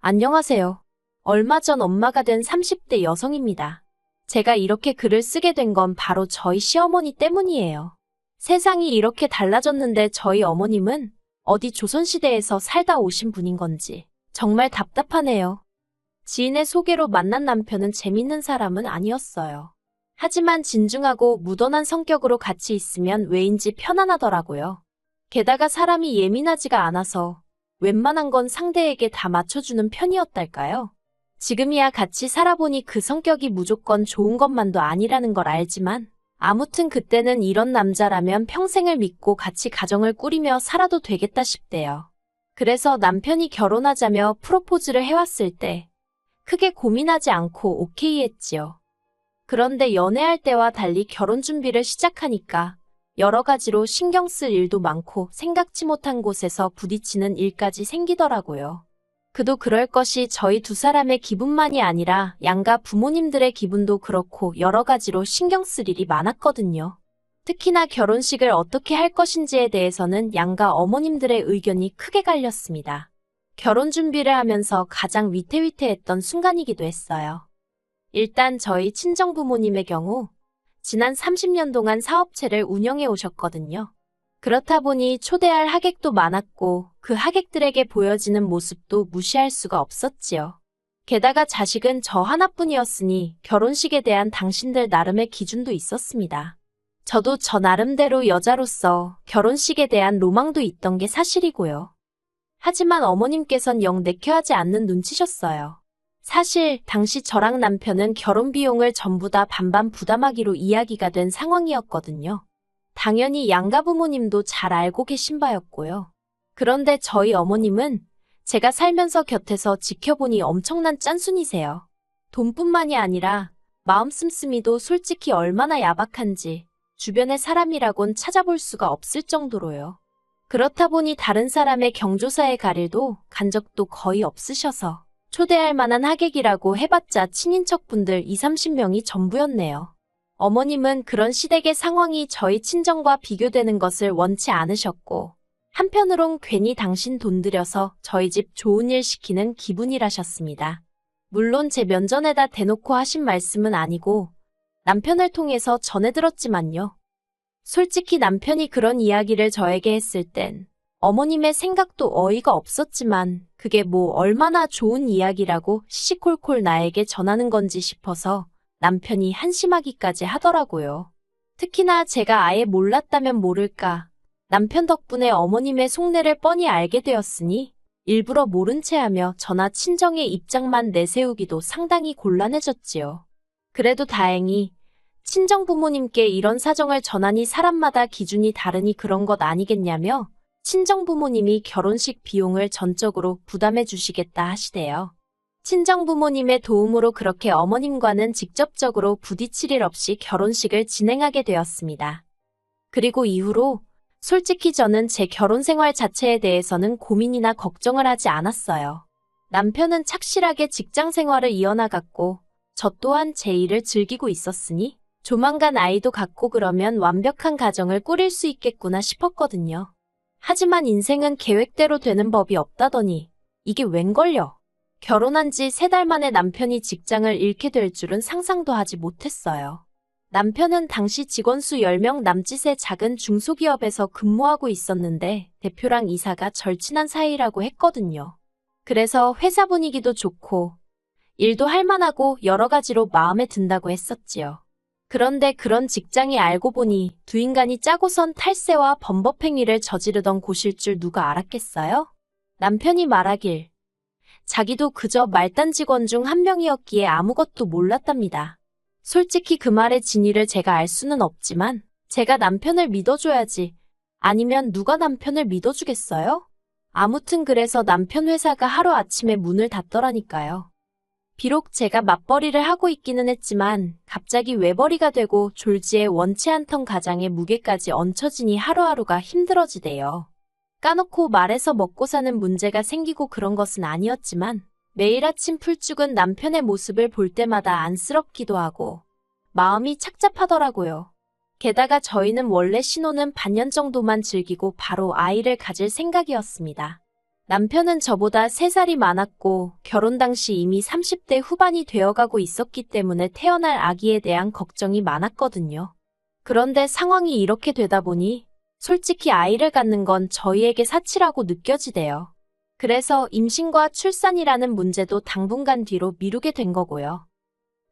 안녕하세요. 얼마 전 엄마가 된 30대 여성입니다. 제가 이렇게 글을 쓰게 된 건 바로 저희 시어머니 때문이에요. 세상이 이렇게 달라졌는데 저희 어머님은 어디 조선시대에서 살다 오신 분인 건지 정말 답답하네요. 지인의 소개로 만난 남편은 재밌는 사람은 아니었어요. 하지만 진중하고 무던한 성격으로 같이 있으면 왜인지 편안하더라고요. 게다가 사람이 예민하지가 않아서 웬만한 건 상대에게 다 맞춰주는 편이었달까요? 지금이야 같이 살아보니 그 성격이 무조건 좋은 것만도 아니라는 걸 알지만 아무튼 그때는 이런 남자라면 평생을 믿고 같이 가정을 꾸리며 살아도 되겠다 싶대요. 그래서 남편이 결혼하자며 프로포즈를 해왔을 때 크게 고민하지 않고 오케이 했지요. 그런데 연애할 때와 달리 결혼 준비를 시작하니까 여러 가지로 신경 쓸 일도 많고 생각지 못한 곳에서 부딪히는 일까지 생기더라고요. 그도 그럴 것이 저희 두 사람의 기분만이 아니라 양가 부모님들의 기분도 그렇고 여러 가지로 신경 쓸 일이 많았거든요. 특히나 결혼식을 어떻게 할 것인지에 대해서는 양가 어머님들의 의견이 크게 갈렸습니다. 결혼 준비를 하면서 가장 위태위태했던 순간이기도 했어요. 일단 저희 친정 부모님의 경우 지난 30년 동안 사업체를 운영해 오셨거든요. 그렇다 보니 초대할 하객도 많았고 그 하객들에게 보여지는 모습도 무시할 수가 없었지요. 게다가 자식은 저 하나뿐이었으니 결혼식에 대한 당신들 나름의 기준도 있었습니다. 저도 저 나름대로 여자로서 결혼식에 대한 로망도 있던 게 사실이고요. 하지만 어머님께선 영 내켜하지 않는 눈치셨어요. 사실 당시 저랑 남편은 결혼 비용을 전부 다 반반 부담하기로 이야기가 된 상황이었거든요. 당연히 양가 부모님도 잘 알고 계신 바였고요. 그런데 저희 어머님은 제가 살면서 곁에서 지켜보니 엄청난 짠순이세요. 돈뿐만이 아니라 마음 씀씀이도 솔직히 얼마나 야박한지 주변의 사람이라곤 찾아볼 수가 없을 정도로요. 그렇다 보니 다른 사람의 경조사에 갈 일도 간 적도 거의 없으셔서 초대할 만한 하객이라고 해봤자 친인척분들 2, 30명이 전부였네요. 어머님은 그런 시댁의 상황이 저희 친정과 비교되는 것을 원치 않으셨고, 한편으론 괜히 당신 돈 들여서 저희 집 좋은 일 시키는 기분이라셨습니다. 물론 제 면전에다 대놓고 하신 말씀은 아니고, 남편을 통해서 전해 들었지만요. 솔직히 남편이 그런 이야기를 저에게 했을 땐 어머님의 생각도 어이가 없었지만 그게 뭐 얼마나 좋은 이야기라고 시시콜콜 나에게 전하는 건지 싶어서 남편이 한심하기까지 하더라고요. 특히나 제가 아예 몰랐다면 모를까. 남편 덕분에 어머님의 속내를 뻔히 알게 되었으니 일부러 모른 채 하며 저나 친정의 입장만 내세우기도 상당히 곤란해졌지요. 그래도 다행히 친정 부모님께 이런 사정을 전하니 사람마다 기준이 다르니 그런 것 아니겠냐며 친정 부모님이 결혼식 비용을 전적으로 부담해 주시겠다 하시대요. 친정 부모님의 도움으로 그렇게 어머님과는 직접적으로 부딪힐 일 없이 결혼식을 진행하게 되었습니다. 그리고 이후로 솔직히 저는 제 결혼 생활 자체에 대해서는 고민이나 걱정을 하지 않았어요. 남편은 착실하게 직장 생활을 이어나갔고 저 또한 제 일을 즐기고 있었으니 조만간 아이도 갖고 그러면 완벽한 가정을 꾸릴 수 있겠구나 싶었거든요. 하지만 인생은 계획대로 되는 법이 없다더니 이게 웬걸요? 결혼한 지 세 달 만에 남편이 직장을 잃게 될 줄은 상상도 하지 못했어요. 남편은 당시 직원 수 10명 남짓의 작은 중소기업에서 근무하고 있었는데 대표랑 이사가 절친한 사이라고 했거든요. 그래서 회사 분위기도 좋고 일도 할만하고 여러 가지로 마음에 든다고 했었지요. 그런데 그런 직장이 알고 보니 두 인간이 짜고선 탈세와 범법행위를 저지르던 곳일 줄 누가 알았겠어요? 남편이 말하길 자기도 그저 말단 직원 중 한 명이었기에 아무것도 몰랐답니다. 솔직히 그 말의 진위를 제가 알 수는 없지만 제가 남편을 믿어줘야지. 아니면 누가 남편을 믿어주겠어요? 아무튼 그래서 남편 회사가 하루아침에 문을 닫더라니까요. 비록 제가 맞벌이를 하고 있기는 했지만 갑자기 외벌이가 되고 졸지에 원치 않던 가장의 무게까지 얹혀지니 하루하루가 힘들어지대요. 까놓고 말해서 먹고 사는 문제가 생기고 그런 것은 아니었지만 매일 아침 풀죽은 남편의 모습을 볼 때마다 안쓰럽기도 하고 마음이 착잡하더라고요. 게다가 저희는 원래 신혼은 반년 정도만 즐기고 바로 아이를 가질 생각이었습니다. 남편은 저보다 3살이 많았고 결혼 당시 이미 30대 후반이 되어가고 있었기 때문에 태어날 아기에 대한 걱정이 많았거든요. 그런데 상황이 이렇게 되다 보니 솔직히 아이를 갖는 건 저희에게 사치라고 느껴지대요. 그래서 임신과 출산이라는 문제도 당분간 뒤로 미루게 된 거고요.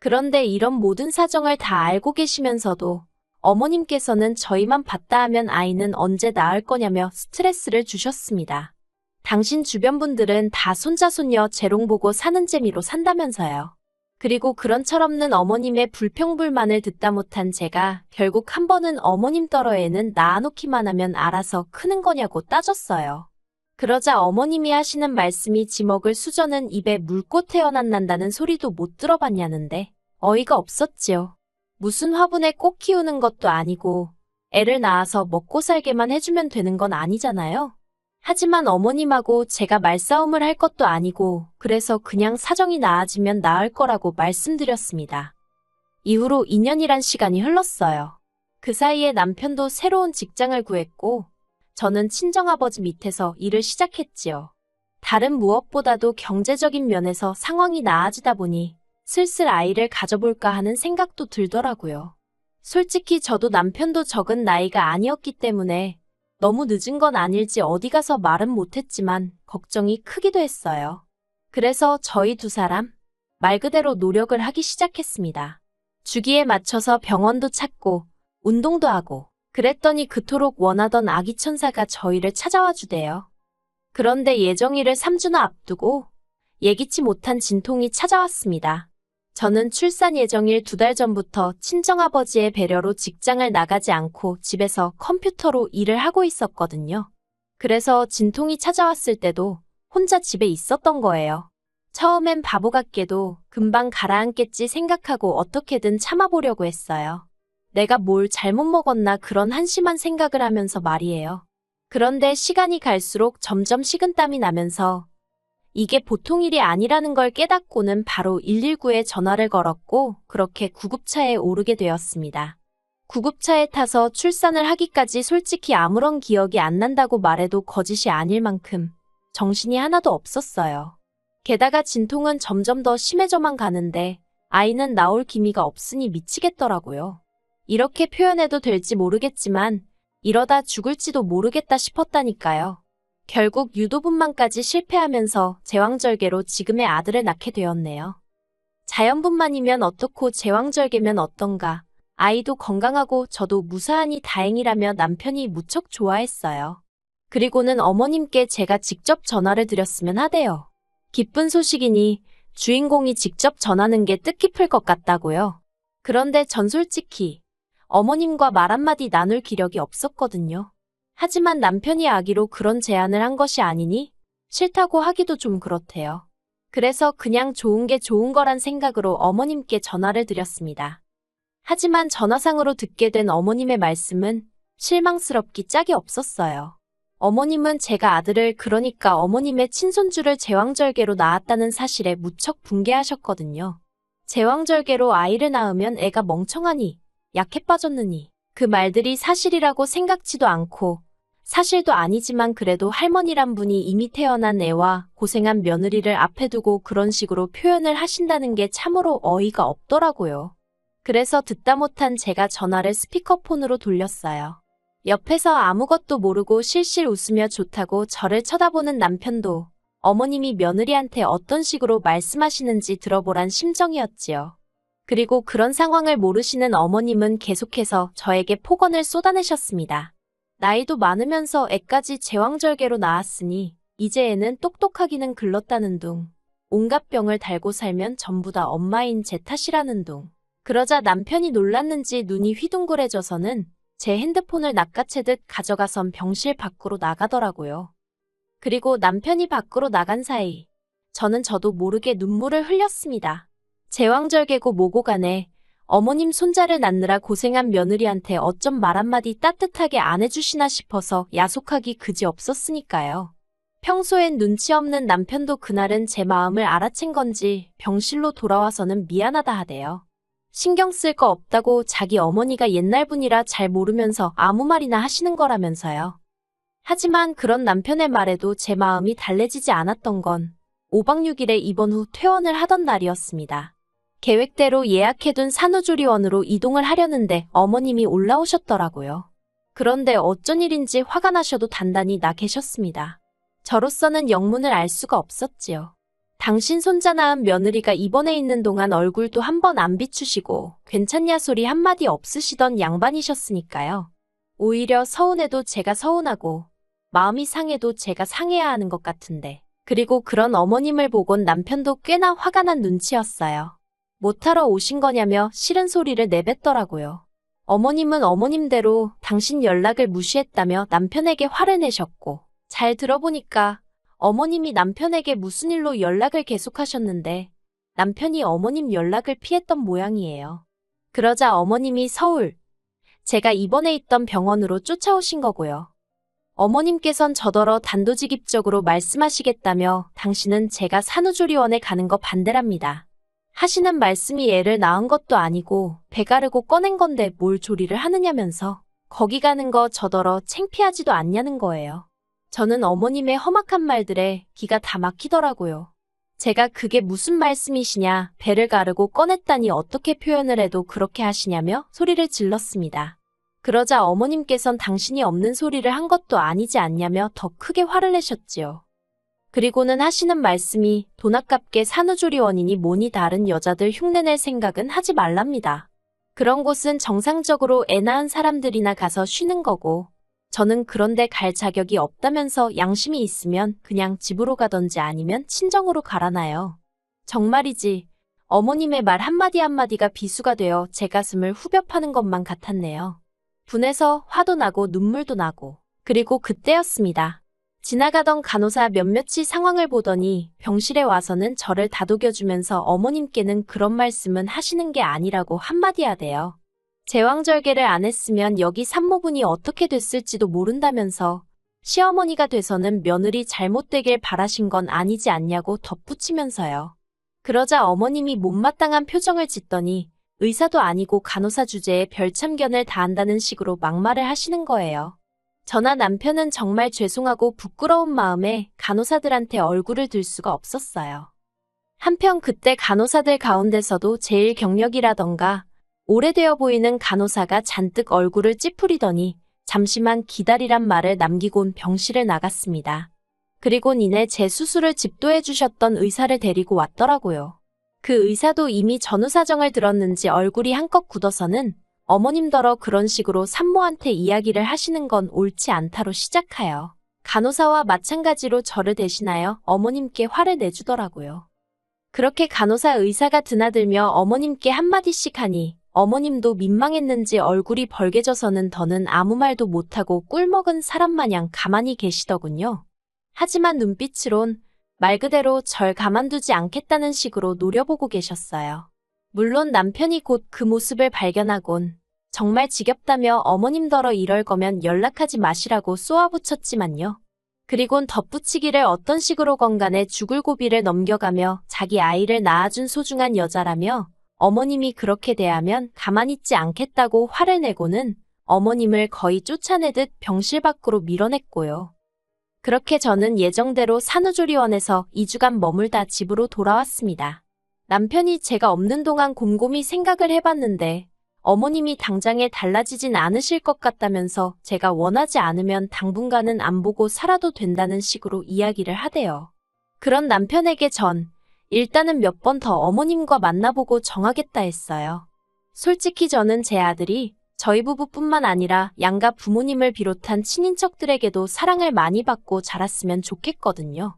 그런데 이런 모든 사정을 다 알고 계시면서도 어머님께서는 저희만 봤다 하면 아이는 언제 낳을 거냐며 스트레스를 주셨습니다. 당신 주변 분들은 다 손자 손녀 재롱 보고 사는 재미로 산다면서요. 그리고 그런 철없는 어머님의 불평불만을 듣다 못한 제가 결국 한 번은 어머님 떨어에는 낳아놓기만 하면 알아서 크는 거냐고 따졌어요. 그러자 어머님이 하시는 말씀이 지먹을 수저는 입에 물고 태어난다는 소리도 못 들어봤냐는데 어이가 없었지요. 무슨 화분에 꽃 키우는 것도 아니고 애를 낳아서 먹고 살게만 해주면 되는 건 아니잖아요. 하지만 어머님하고 제가 말싸움을 할 것도 아니고 그래서 그냥 사정이 나아지면 나을 거라고 말씀드렸습니다. 이후로 2년이란 시간이 흘렀어요. 그 사이에 남편도 새로운 직장을 구했고 저는 친정아버지 밑에서 일을 시작했지요. 다른 무엇보다도 경제적인 면에서 상황이 나아지다 보니 슬슬 아이를 가져볼까 하는 생각도 들더라고요. 솔직히 저도 남편도 적은 나이가 아니었기 때문에 너무 늦은 건 아닐지 어디 가서 말은 못했지만 걱정이 크기도 했어요. 그래서 저희 두 사람 말 그대로 노력을 하기 시작했습니다. 주기에 맞춰서 병원도 찾고 운동도 하고 그랬더니 그토록 원하던 아기 천사가 저희를 찾아와 주대요. 그런데 예정일을 3주나 앞두고 예기치 못한 진통이 찾아왔습니다. 저는 출산 예정일 두 달 전부터 친정아버지의 배려로 직장을 나가지 않고 집에서 컴퓨터로 일을 하고 있었거든요. 그래서 진통이 찾아왔을 때도 혼자 집에 있었던 거예요. 처음엔 바보 같게도 금방 가라앉겠지 생각하고 어떻게든 참아보려고 했어요. 내가 뭘 잘못 먹었나 그런 한심한 생각을 하면서 말이에요. 그런데 시간이 갈수록 점점 식은땀이 나면서 이게 보통 일이 아니라는 걸 깨닫고는 바로 119에 전화를 걸었고 그렇게 구급차에 오르게 되었습니다. 구급차에 타서 출산을 하기까지 솔직히 아무런 기억이 안 난다고 말해도 거짓이 아닐 만큼 정신이 하나도 없었어요. 게다가 진통은 점점 더 심해져만 가는데 아이는 나올 기미가 없으니 미치겠더라고요. 이렇게 표현해도 될지 모르겠지만 이러다 죽을지도 모르겠다 싶었다니까요. 결국 유도분만까지 실패하면서 제왕절개로 지금의 아들을 낳게 되었네요. 자연분만이면 어떻고 제왕절개면 어떤가. 아이도 건강하고 저도 무사하니 다행이라며 남편이 무척 좋아했어요. 그리고는 어머님께 제가 직접 전화를 드렸으면 하대요. 기쁜 소식이니 주인공이 직접 전하는 게 뜻깊을 것 같다고요. 그런데 전 솔직히 어머님과 말 한마디 나눌 기력이 없었거든요. 하지만 남편이 아기로 그런 제안을 한 것이 아니니 싫다고 하기도 좀 그렇대요. 그래서 그냥 좋은 게 좋은 거란 생각으로 어머님께 전화를 드렸습니다. 하지만 전화상으로 듣게 된 어머님의 말씀은 실망스럽기 짝이 없었어요. 어머님은 제가 아들을 그러니까 어머님의 친손주를 제왕절개로 낳았다는 사실에 무척 붕괴하셨거든요. 제왕절개로 아이를 낳으면 애가 멍청하니, 약해 빠졌느니, 그 말들이 사실이라고 생각지도 않고 사실도 아니지만 그래도 할머니란 분이 이미 태어난 애와 고생한 며느리를 앞에 두고 그런 식으로 표현을 하신다는 게 참으로 어이가 없더라고요. 그래서 듣다 못한 제가 전화를 스피커폰으로 돌렸어요. 옆에서 아무것도 모르고 실실 웃으며 좋다고 저를 쳐다보는 남편도 어머님이 며느리한테 어떤 식으로 말씀하시는지 들어보란 심정이었지요. 그리고 그런 상황을 모르시는 어머님은 계속해서 저에게 폭언을 쏟아내셨습니다. 나이도 많으면서 애까지 제왕절개로 낳았으니 이제 애는 똑똑하기는 글렀다는 둥. 온갖 병을 달고 살면 전부 다 엄마인 제 탓이라는 둥. 그러자 남편이 놀랐는지 눈이 휘둥그레져서는 제 핸드폰을 낚아채듯 가져가선 병실 밖으로 나가더라고요. 그리고 남편이 밖으로 나간 사이 저는 저도 모르게 눈물을 흘렸습니다. 제왕절개고 뭐고 간에 어머님 손자를 낳느라 고생한 며느리한테 어쩜 말 한마디 따뜻하게 안 해주시나 싶어서 야속하기 그지 없었으니까요. 평소엔 눈치 없는 남편도 그날은 제 마음을 알아챈 건지 병실로 돌아와서는 미안하다 하대요. 신경 쓸 거 없다고 자기 어머니가 옛날 분이라 잘 모르면서 아무 말이나 하시는 거라면서요. 하지만 그런 남편의 말에도 제 마음이 달래지지 않았던 건 5박 6일에 입원 후 퇴원을 하던 날이었습니다. 계획대로 예약해둔 산후조리원으로 이동을 하려는데 어머님이 올라오셨더라고요. 그런데 어쩐 일인지 화가 나셔도 단단히 나 계셨습니다. 저로서는 영문을 알 수가 없었지요. 당신 손자 낳은 며느리가 입원해 있는 동안 얼굴도 한 번 안 비추시고 괜찮냐 소리 한마디 없으시던 양반이셨으니까요. 오히려 서운해도 제가 서운하고 마음이 상해도 제가 상해야 하는 것 같은데. 그리고 그런 어머님을 보곤 남편도 꽤나 화가 난 눈치였어요. 못하러 오신 거냐며 싫은 소리를 내뱉더라고요. 어머님은 어머님대로 당신 연락을 무시했다며 남편에게 화를 내셨고, 잘 들어보니까 어머님이 남편에게 무슨 일로 연락을 계속하셨는데, 남편이 어머님 연락을 피했던 모양이에요. 그러자 어머님이 서울, 제가 입원해 있던 병원으로 쫓아오신 거고요. 어머님께선 저더러 단도직입적으로 말씀하시겠다며 당신은 제가 산후조리원에 가는 거 반대랍니다. 하시는 말씀이 애를 낳은 것도 아니고 배 가르고 꺼낸 건데 뭘 조리를 하느냐면서 거기 가는 거 저더러 창피하지도 않냐는 거예요. 저는 어머님의 험악한 말들에 기가 다 막히더라고요. 제가 그게 무슨 말씀이시냐, 배를 가르고 꺼냈다니 어떻게 표현을 해도 그렇게 하시냐며 소리를 질렀습니다. 그러자 어머님께선 당신이 없는 소리를 한 것도 아니지 않냐며 더 크게 화를 내셨지요. 그리고는 하시는 말씀이 돈 아깝게 산후조리원이니 뭐니 다른 여자들 흉내낼 생각은 하지 말랍니다. 그런 곳은 정상적으로 애 낳은 사람들이나 가서 쉬는 거고, 저는 그런데 갈 자격이 없다면서 양심이 있으면 그냥 집으로 가던지 아니면 친정으로 가라나요. 정말이지, 어머님의 말 한마디 한마디가 비수가 되어 제 가슴을 후벼 파는 것만 같았네요. 분해서 화도 나고 눈물도 나고, 그리고 그때였습니다. 지나가던 간호사 몇몇이 상황을 보더니 병실에 와서는 저를 다독여주면서 어머님께는 그런 말씀은 하시는 게 아니라고 한마디 하대요. 제왕절개를 안 했으면 여기 산모분이 어떻게 됐을지도 모른다면서 시어머니가 돼서는 며느리 잘못되길 바라신 건 아니지 않냐고 덧붙이면서요. 그러자 어머님이 못마땅한 표정을 짓더니 의사도 아니고 간호사 주제에 별 참견을 다한다는 식으로 막말을 하시는 거예요. 저나 남편은 정말 죄송하고 부끄러운 마음에 간호사들한테 얼굴을 들 수가 없었어요. 한편 그때 간호사들 가운데서도 제일 경력이라던가 오래되어 보이는 간호사가 잔뜩 얼굴을 찌푸리더니 잠시만 기다리란 말을 남기곤 병실을 나갔습니다. 그리곤 이내 제 수술을 집도해 주셨던 의사를 데리고 왔더라고요. 그 의사도 이미 전후 사정을 들었는지 얼굴이 한껏 굳어서는 어머님더러 그런 식으로 산모한테 이야기를 하시는 건 옳지 않다로 시작하여 간호사와 마찬가지로 저를 대신하여 어머님께 화를 내주더라고요. 그렇게 간호사 의사가 드나들며 어머님께 한마디씩 하니 어머님도 민망했는지 얼굴이 벌개져서는 더는 아무 말도 못하고 꿀먹은 사람 마냥 가만히 계시더군요. 하지만 눈빛으론 말 그대로 절 가만두지 않겠다는 식으로 노려보고 계셨어요. 물론 남편이 곧 그 모습을 발견하곤 정말 지겹다며 어머님더러 이럴 거면 연락하지 마시라고 쏘아붙였지만요. 그리곤 덧붙이기를 어떤 식으로 건간에 죽을 고비를 넘겨가며 자기 아이를 낳아준 소중한 여자라며 어머님이 그렇게 대하면 가만히 있지 않겠다고 화를 내고는 어머님을 거의 쫓아내듯 병실 밖으로 밀어냈고요. 그렇게 저는 예정대로 산후조리원에서 2주간 머물다 집으로 돌아왔습니다. 남편이 제가 없는 동안 곰곰이 생각을 해봤는데 어머님이 당장에 달라지진 않으실 것 같다면서 제가 원하지 않으면 당분간은 안 보고 살아도 된다는 식으로 이야기를 하대요. 그런 남편에게 전 일단은 몇 번 더 어머님과 만나보고 정하겠다 했어요. 솔직히 저는 제 아들이 저희 부부뿐만 아니라 양가 부모님을 비롯한 친인척들에게도 사랑을 많이 받고 자랐으면 좋겠거든요.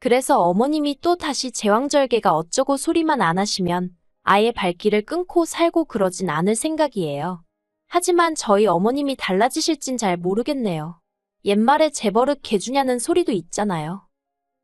그래서 어머님이 또 다시 제왕절개가 어쩌고 소리만 안 하시면 아예 발길을 끊고 살고 그러진 않을 생각이에요. 하지만 저희 어머님이 달라지실진 잘 모르겠네요. 옛말에 재버릇 개주냐는 소리도 있잖아요.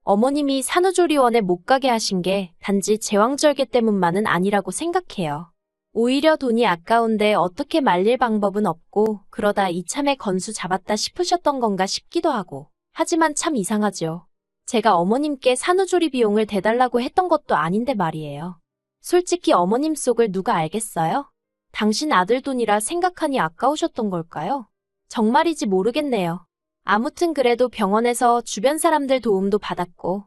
어머님이 산후조리원에 못 가게 하신 게 단지 제왕절개 때문만은 아니라고 생각해요. 오히려 돈이 아까운데 어떻게 말릴 방법은 없고 그러다 이참에 건수 잡았다 싶으셨던 건가 싶기도 하고 하지만 참 이상하죠. 제가 어머님께 산후조리 비용을 대달라고 했던 것도 아닌데 말이에요. 솔직히 어머님 속을 누가 알겠어요? 당신 아들 돈이라 생각하니 아까우셨던 걸까요? 정말이지 모르겠네요. 아무튼 그래도 병원에서 주변 사람들 도움도 받았고,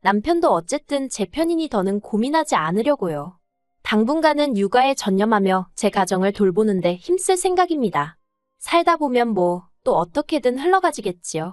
남편도 어쨌든 제 편이니 더는 고민하지 않으려고요. 당분간은 육아에 전념하며 제 가정을 돌보는데 힘쓸 생각입니다. 살다 보면 뭐, 또 어떻게든 흘러가지겠지요.